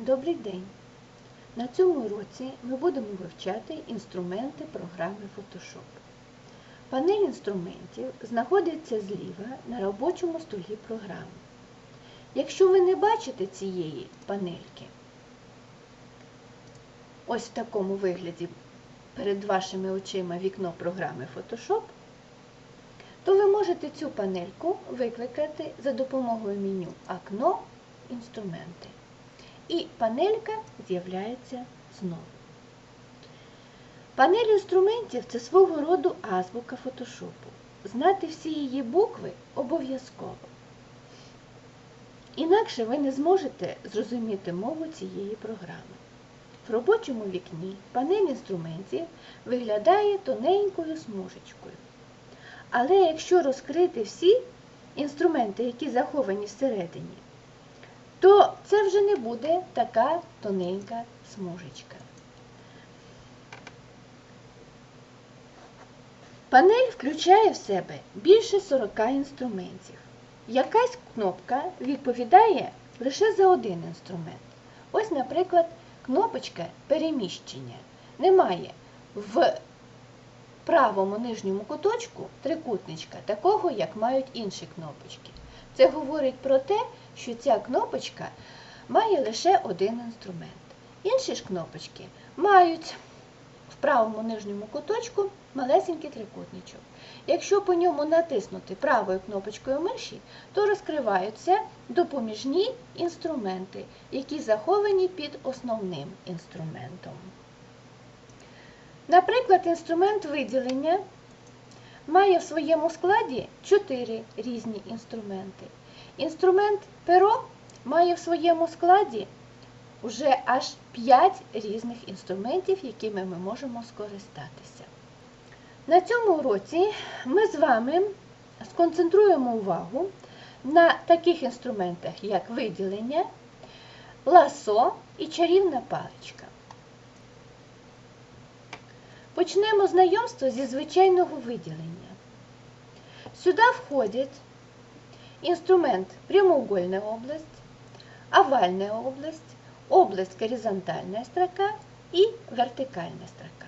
Добрий день! На цьому уроці ми будемо вивчати інструменти програми Photoshop. Панель інструментів знаходиться зліва на робочому столі програми. Якщо ви не бачите цієї панельки, ось в такому вигляді перед вашими очима вікно програми Photoshop, то ви можете цю панельку викликати за допомогою меню Окно Інструменти. І панелька з'являється знову. Панель інструментів це свого роду азбука фотошопу. Знати всі її букви обов'язково. Інакше ви не зможете зрозуміти мову цієї програми. В робочому вікні панель інструментів виглядає тоненькою смужечкою. Але якщо розкрити всі інструменти, які заховані всередині, то це вже не буде така тоненька смужечка. Панель включає в себе більше 40 інструментів. Якась кнопка відповідає лише за один інструмент. Ось, наприклад, кнопочка переміщення. Немає в правому нижньому куточку трикутничка, такого, як мають інші кнопочки. Це говорить про те, що ця кнопочка має лише один інструмент. Інші ж кнопочки мають в правому нижньому куточку малесенький трикутничок. Якщо по ньому натиснути правою кнопочкою миші, то розкриваються допоміжні інструменти, які заховані під основним інструментом. Наприклад, інструмент виділення має в своєму складі 4 різні інструменти. Інструмент перо має в своєму складі вже аж 5 різних інструментів, якими ми можемо скористатися. На цьому уроці ми з вами сконцентруємо увагу на таких інструментах, як виділення, ласо і чарівна паличка. Почнемо знайомство зі звичайного виділення. Сюди входять инструмент прямоугольная область, овальная область, область горизонтальная строка і вертикальна строка.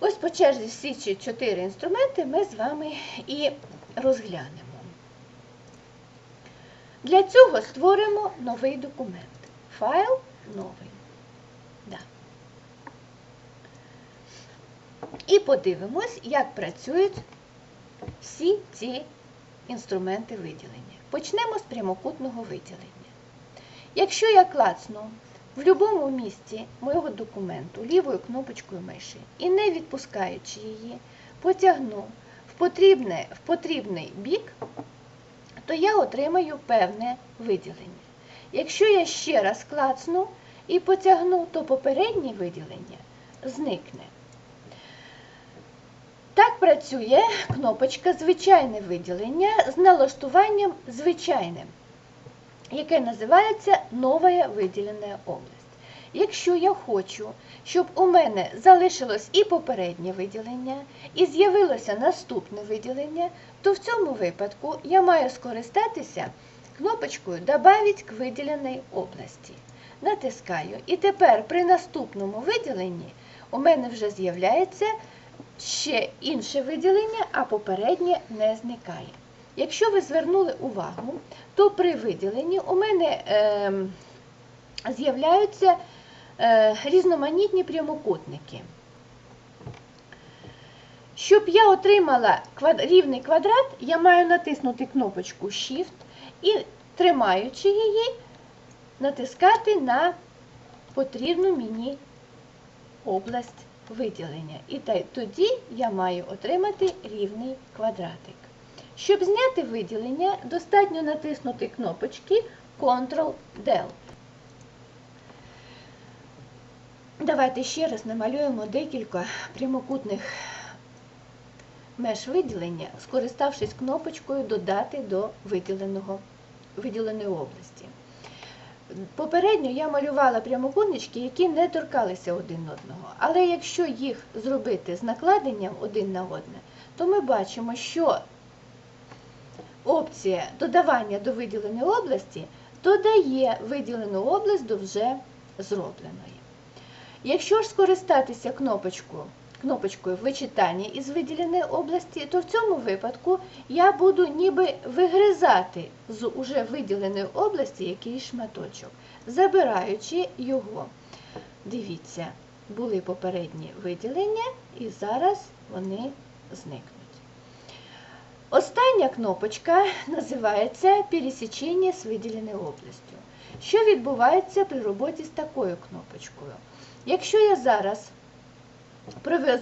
Ось по черзі всі ці чотири інструменти ми з вами і розглянемо. Для цього створимо новий документ. Файл новий. І подивимось, як працюють всі ці інструменти виділення. Почнемо з прямокутного виділення. Якщо я клацну в будь-якому місці моєго документу лівою кнопочкою миші і не відпускаючи її, потягну в, потрібне, в потрібний бік, то я отримаю певне виділення. Якщо я ще раз клацну і потягну, то попереднє виділення зникне. Працює кнопочка Звичайне виділення з налаштуванням звичайним, яке називається Нова виділена область. Якщо я хочу, щоб у мене залишилось і попереднє виділення, і з'явилося наступне виділення, то в цьому випадку я маю скористатися кнопочкою Добавить к виділеній області. Натискаю. І тепер при наступному виділенні у мене вже з'являється ще інше виділення, а попереднє не зникає. Якщо ви звернули увагу, то при виділенні у мене е, з'являються е, різноманітні прямокутники. Щоб я отримала рівний квадрат, я маю натиснути кнопочку Shift і, тримаючи її, натискати на потрібну мені область виділення. І тоді я маю отримати рівний квадратик. Щоб зняти виділення, достатньо натиснути кнопочки Ctrl-Del. Давайте ще раз намалюємо декілька прямокутних меж виділення, скориставшись кнопочкою Додати до виділеної області. Попередньо я малювала прямокутнички, які не торкалися один одного. Але якщо їх зробити з накладенням один на одне, то ми бачимо, що опція додавання до виділеної області додає виділену область до вже зробленої. Якщо ж скористатися кнопочкою, кнопочкою вичитання із виділеної області, то в цьому випадку я буду ніби вигризати з уже виділеної області якийсь шматочок, забираючи його. Дивіться, були попередні виділення, і зараз вони зникнуть. Остання кнопочка називається пересічення з виділеною областю. Що відбувається при роботі з такою кнопочкою? Якщо я зараз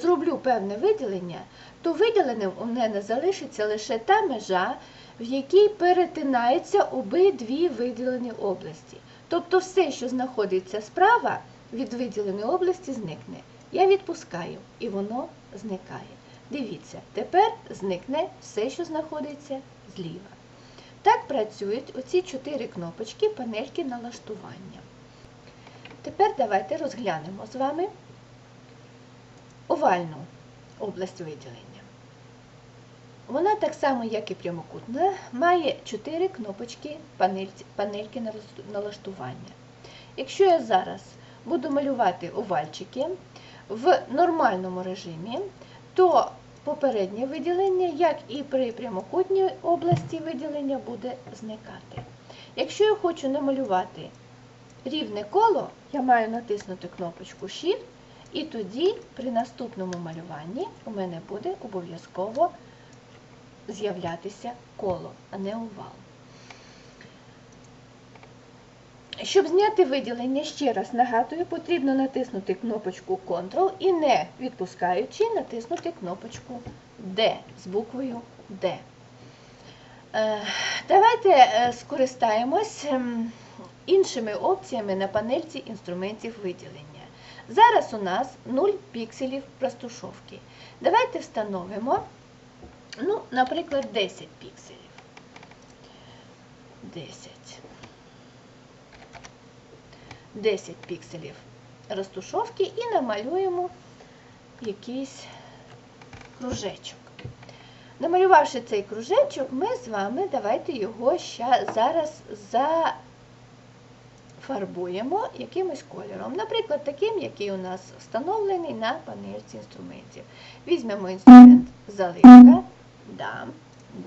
зроблю певне виділення, то виділеним у мене залишиться лише та межа, в якій перетинаються обидві виділені області. Тобто все, що знаходиться справа від виділеної області, зникне. Я відпускаю, і воно зникає. Дивіться, тепер зникне все, що знаходиться зліва. Так працюють оці чотири кнопочки панельки налаштування. Тепер давайте розглянемо з вами овальну область виділення. Вона так само, як і прямокутна, має 4 кнопочки панельки налаштування. Якщо я зараз буду малювати овальчики в нормальному режимі, то попереднє виділення, як і при прямокутній області виділення, буде зникати. Якщо я хочу намалювати рівне коло, я маю натиснути кнопочку Shift, і тоді при наступному малюванні у мене буде обов'язково з'являтися коло, а не овал. Щоб зняти виділення, ще раз нагадую, потрібно натиснути кнопочку Ctrl і не відпускаючи, натиснути кнопочку D з буквою D. Е, Давайте е, скористаємось ем, іншими опціями на панельці інструментів виділення. Зараз у нас 0 пікселів розташовки. Давайте встановимо, ну, наприклад, 10 пікселів. 10. 10 пікселів розтушовки і намалюємо якийсь кружечок. Намалювавши цей кружечок, ми з вами давайте його зараз зафарбуємо якимось кольором. Наприклад, таким, який у нас встановлений на панельці інструментів. Візьмемо інструмент заливка. Да,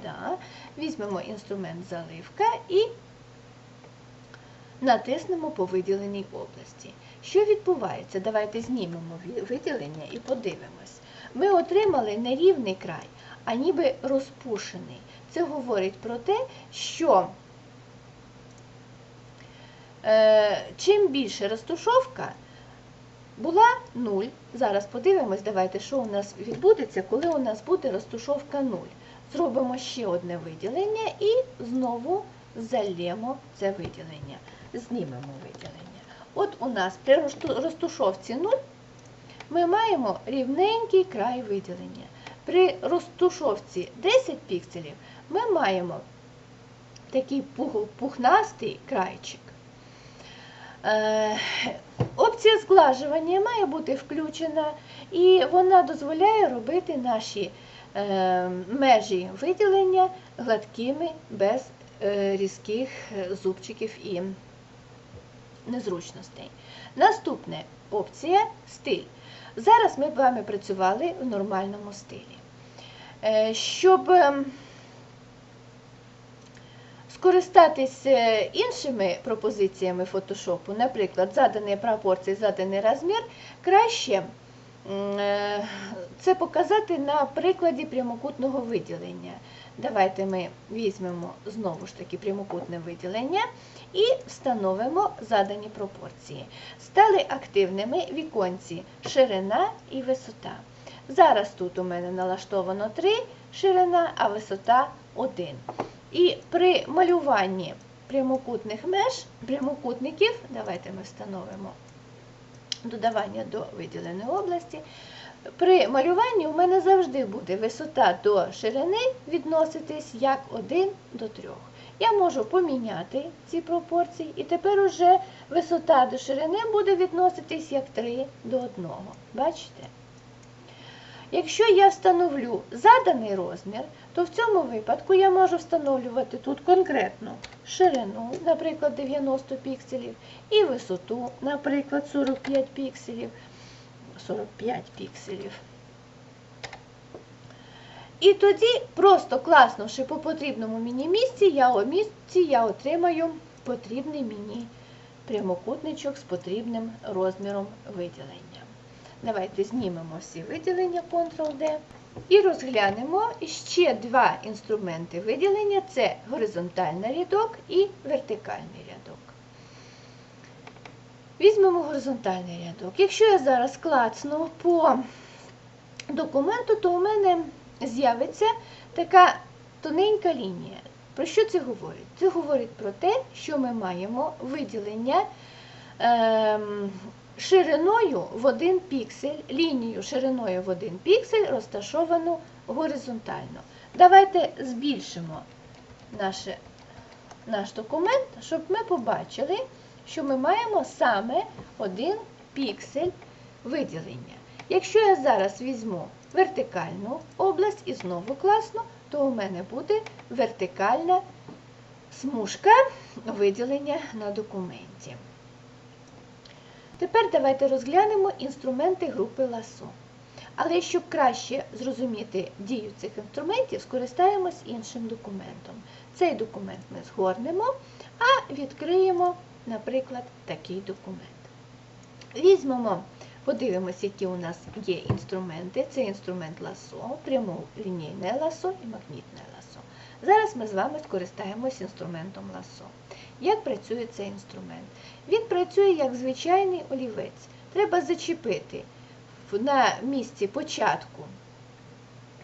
да. Візьмемо інструмент заливка і натиснемо по виділеній області. Що відбувається? Давайте знімемо виділення і подивимось. Ми отримали нерівний край, а ніби розпушений. Це говорить про те, що чим більше розтушовка, була 0. Зараз подивимось, давайте, що у нас відбудеться, коли у нас буде розтушовка 0. Зробимо ще одне виділення і знову залємо це виділення. Знімемо виділення. От у нас при розтушовці 0 ми маємо рівненький край виділення. При розтушовці 10 пікселів ми маємо такий пухнастий крайчик. Е, Опція зглажування має бути включена, і вона дозволяє робити наші е, межі виділення гладкими, без е, різких зубчиків і незручностей. Наступна опція стиль. Зараз ми з вами працювали в нормальному стилі. Щоб ем, скористатись е, іншими пропозиціями фотошопу, наприклад, задані пропорції, заданий розмір, краще е, це показати на прикладі прямокутного виділення. Давайте ми візьмемо знову ж таки прямокутне виділення і встановимо задані пропорції. Стали активними віконці ширина і висота. Зараз тут у мене налаштовано 3 ширина, а висота 1. І при малюванні прямокутних меж, прямокутників, давайте ми встановимо додавання до виділеної області. При малюванні у мене завжди буде висота до ширини відноситись як 1 до 3. Я можу поміняти ці пропорції, і тепер уже висота до ширини буде відноситись як 3 до 1. Бачите? Якщо я встановлю заданий розмір, то в цьому випадку я можу встановлювати тут конкретно ширину, наприклад, 90 пікселів, і висоту, наприклад, 45 пікселів. 45 пікселів. І тоді, просто класнувши по потрібному мені місці, я у місці я отримаю потрібний мені прямокутничок з потрібним розміром виділення. Давайте знімемо всі виділення Ctrl-D і розглянемо ще два інструменти виділення це горизонтальний рядок і вертикальний рядок. Візьмемо горизонтальний рядок. Якщо я зараз клацну по документу, то у мене з'явиться така тоненька лінія. Про що це говорить? Це говорить про те, що ми маємо виділення ем, шириною в один піксель, лінію шириною в один піксель розташовану горизонтально. Давайте збільшимо наше, наш документ, щоб ми побачили, що ми маємо саме один піксель виділення. Якщо я зараз візьму вертикальну область і знову класно, то у мене буде вертикальна смужка виділення на документі. Тепер давайте розглянемо інструменти групи ласо. Але щоб краще зрозуміти дію цих інструментів, скористаємось іншим документом. Цей документ ми згорнемо, а відкриємо, наприклад, такий документ. Візьмемо, подивимося, які у нас є інструменти. Це інструмент ласо, прямолінійне ласо і магнітне ласо. Зараз ми з вами скористаємось інструментом ласо. Як працює цей інструмент? Він працює як звичайний олівець. Треба зачепити на місці початку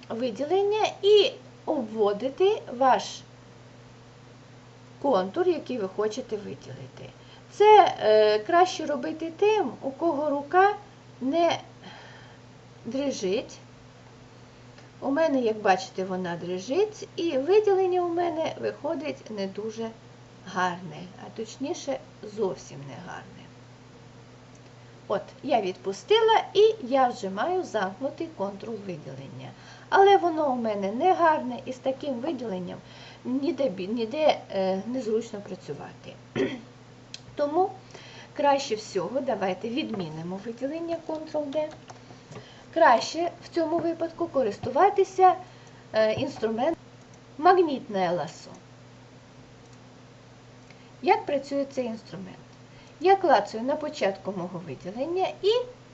виділення і обводити ваш контур, який ви хочете виділити. Це е, краще робити тим, у кого рука не дрижить. У мене, як бачите, вона дрижить, і виділення у мене виходить не дуже гарне, а точніше, зовсім не гарне. От, я відпустила і я вже маю замкнутий контур виділення. Але воно у мене не гарне і з таким виділенням ніде, ніде е, незручно працювати. Тому краще всього давайте відмінимо виділення Ctrl-D. Краще в цьому випадку користуватися е, інструментом магнітне ласо. Як працює цей інструмент? Я клацаю на початку мого виділення і,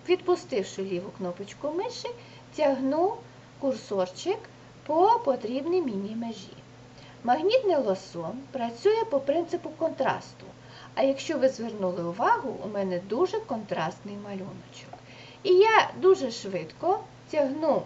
відпустивши ліву кнопочку миші, тягну курсорчик по потрібній мені межі. Магнітне лосо працює по принципу контрасту. А якщо ви звернули увагу, у мене дуже контрастний малюночок. І я дуже швидко тягну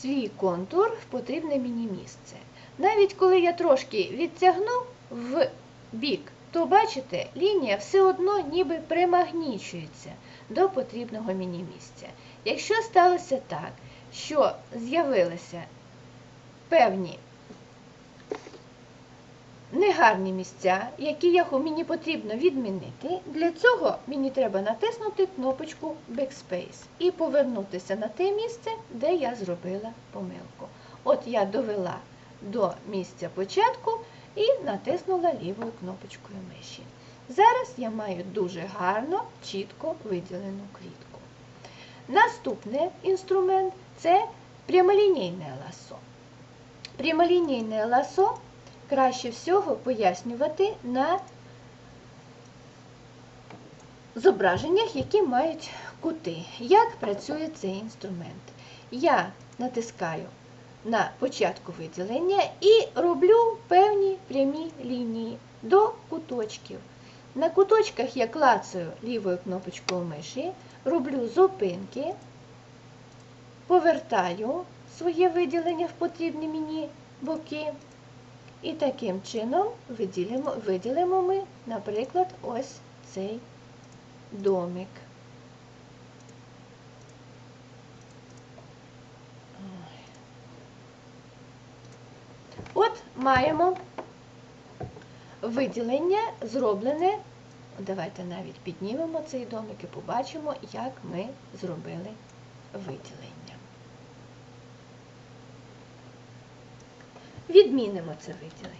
свій контур в потрібне мені місце. Навіть коли я трошки відтягну в бік, то бачите, лінія все одно ніби примагнічується до потрібного мені місця. Якщо сталося так, що з'явилися певні негарні місця, які я, мені потрібно відмінити, для цього мені треба натиснути кнопочку Backspace і повернутися на те місце, де я зробила помилку. От я довела до місця початку і натиснула лівою кнопочкою миші. Зараз я маю дуже гарно, чітко виділену квітку. Наступний інструмент це прямолінійне ласо. Прямолінійне ласо краще всього пояснювати на зображеннях, які мають кути. Як працює цей інструмент? Я натискаю на початку виділення і роблю певні прямі лінії до куточків. На куточках я клацаю лівою кнопочкою миші, роблю зупинки, повертаю своє виділення в потрібні мені боки. І таким чином виділимо, виділимо ми, наприклад, ось цей домик. От маємо виділення, зроблене Давайте навіть піднімемо цей домик і побачимо, як ми зробили виділення. Відмінимо це виділення.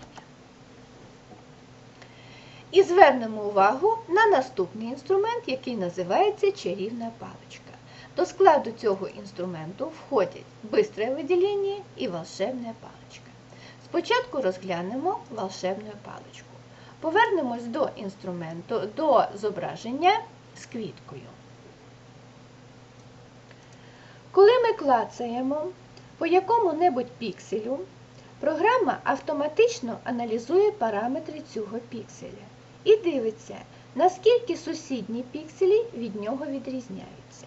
І звернемо увагу на наступний інструмент, який називається чарівна паличка. До складу цього інструменту входять бистре виділення і волшебна паличка. Спочатку розглянемо волшебну паличку. Повернемось до інструменту, до зображення з квіткою. Коли ми клацаємо по якому-небудь пікселю, програма автоматично аналізує параметри цього пікселя і дивиться, наскільки сусідні пікселі від нього відрізняються.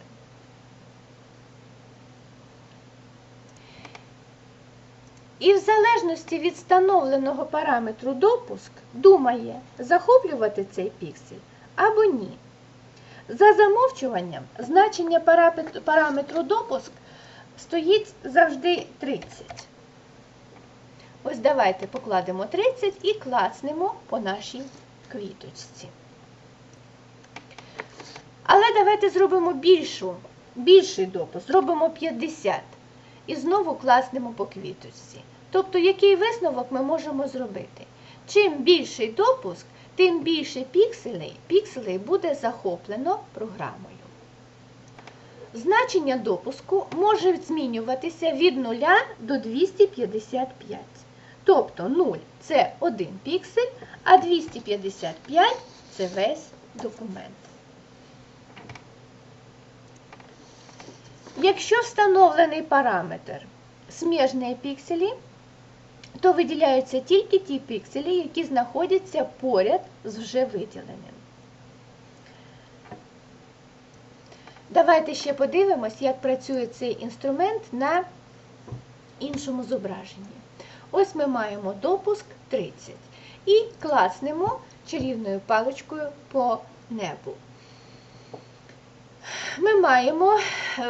І в залежності від встановленого параметру допуск думає, захоплювати цей піксель або ні. За замовчуванням значення параметру допуск стоїть завжди 30. Ось давайте покладемо 30 і клацнемо по нашій квіточці. Але давайте зробимо більшу, більший допуск, зробимо 50 і знову класнемо по квіточці. Тобто, який висновок ми можемо зробити? Чим більший допуск, тим більше пікселей, пікселей буде захоплено програмою. Значення допуску може змінюватися від 0 до 255. Тобто 0 це 1 піксель, а 255 це весь документ. Якщо встановлений параметр сміжні пікселі, то виділяються тільки ті пікселі, які знаходяться поряд з вже виділеним. Давайте ще подивимось, як працює цей інструмент на іншому зображенні. Ось ми маємо допуск 30 і класнемо чарівною паличкою по небу. Ми маємо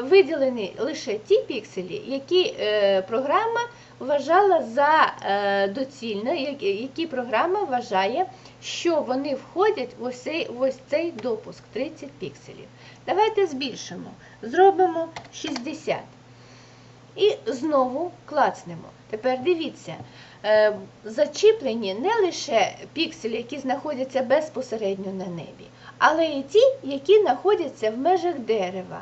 виділені лише ті пікселі, які е, програма вважала за е, доцільне, які програма вважає, що вони входять в ось ось цей допуск 30 пікселів. Давайте збільшимо, зробимо 60. І знову клацнемо. Тепер дивіться, е, зачіплені не лише пікселі, які знаходяться безпосередньо на небі, але і ті, які знаходяться в межах дерева.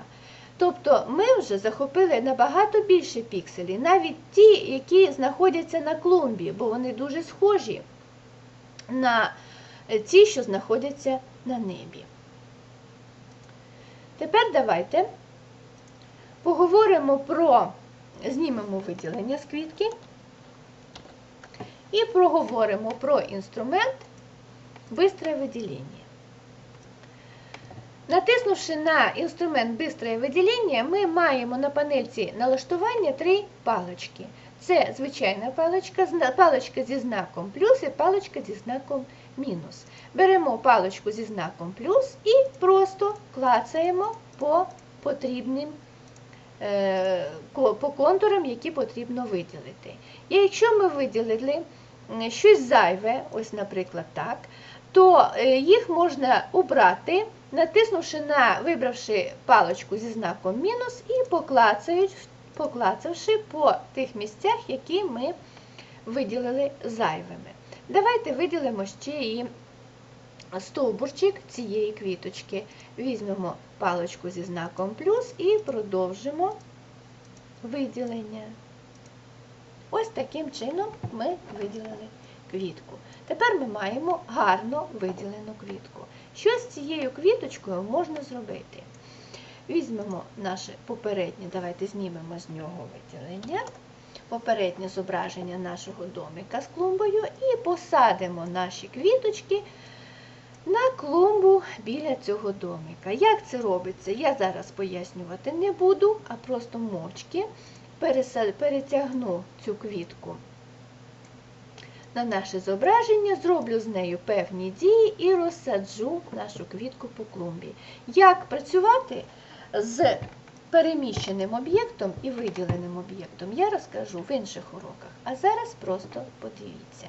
Тобто ми вже захопили набагато більше пікселів, навіть ті, які знаходяться на клумбі, бо вони дуже схожі на ті, що знаходяться на небі. Тепер давайте поговоримо про, знімемо виділення з квітки і проговоримо про інструмент бистре виділення. Натиснувши на інструмент бистре виділення, ми маємо на панельці налаштування три палички. Це звичайна паличка, паличка зі знаком плюс і паличка зі знаком мінус. Беремо паличку зі знаком плюс і просто клацаємо по потрібним по контурам, які потрібно виділити. І якщо ми виділили щось зайве, ось, наприклад, так, то е, їх можна убрати натиснувши на, вибравши паличку зі знаком мінус і поклацавши по тих місцях, які ми виділили зайвими. Давайте виділимо ще і стовбурчик цієї квіточки. Візьмемо паличку зі знаком плюс і продовжимо виділення. Ось таким чином ми виділили квітку. Тепер ми маємо гарно виділену квітку. Що з цією квіточкою можна зробити? Візьмемо наше попереднє, давайте знімемо з нього виділення, попереднє зображення нашого домика з клумбою і посадимо наші квіточки на клумбу біля цього домика. Як це робиться? Я зараз пояснювати не буду, а просто мовчки перетягну цю квітку на наше зображення, зроблю з нею певні дії і розсаджу нашу квітку по клумбі. Як працювати з переміщеним об'єктом і виділеним об'єктом, я розкажу в інших уроках. А зараз просто подивіться.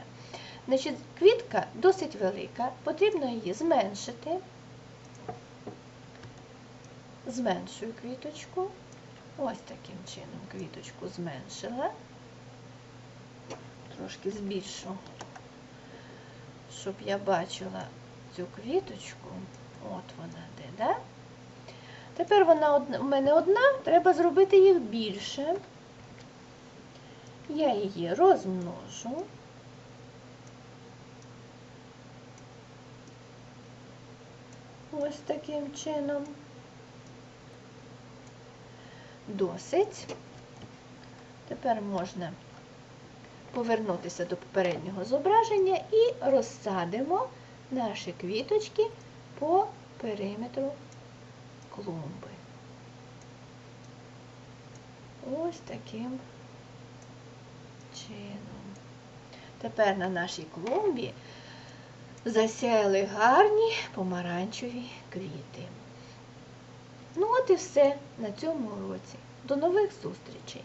Значить, квітка досить велика, потрібно її зменшити. Зменшую квіточку. Ось таким чином квіточку зменшила. Трошки збільшу, щоб я бачила цю квіточку. От вона де, да? Тепер вона в мене одна, треба зробити їх більше. Я її розмножу. Ось таким чином. Досить. Тепер можна повернутися до попереднього зображення і розсадимо наші квіточки по периметру клумби. Ось таким чином. Тепер на нашій клумбі засяяли гарні помаранчеві квіти. Ну от і все на цьому уроці. До нових зустрічей!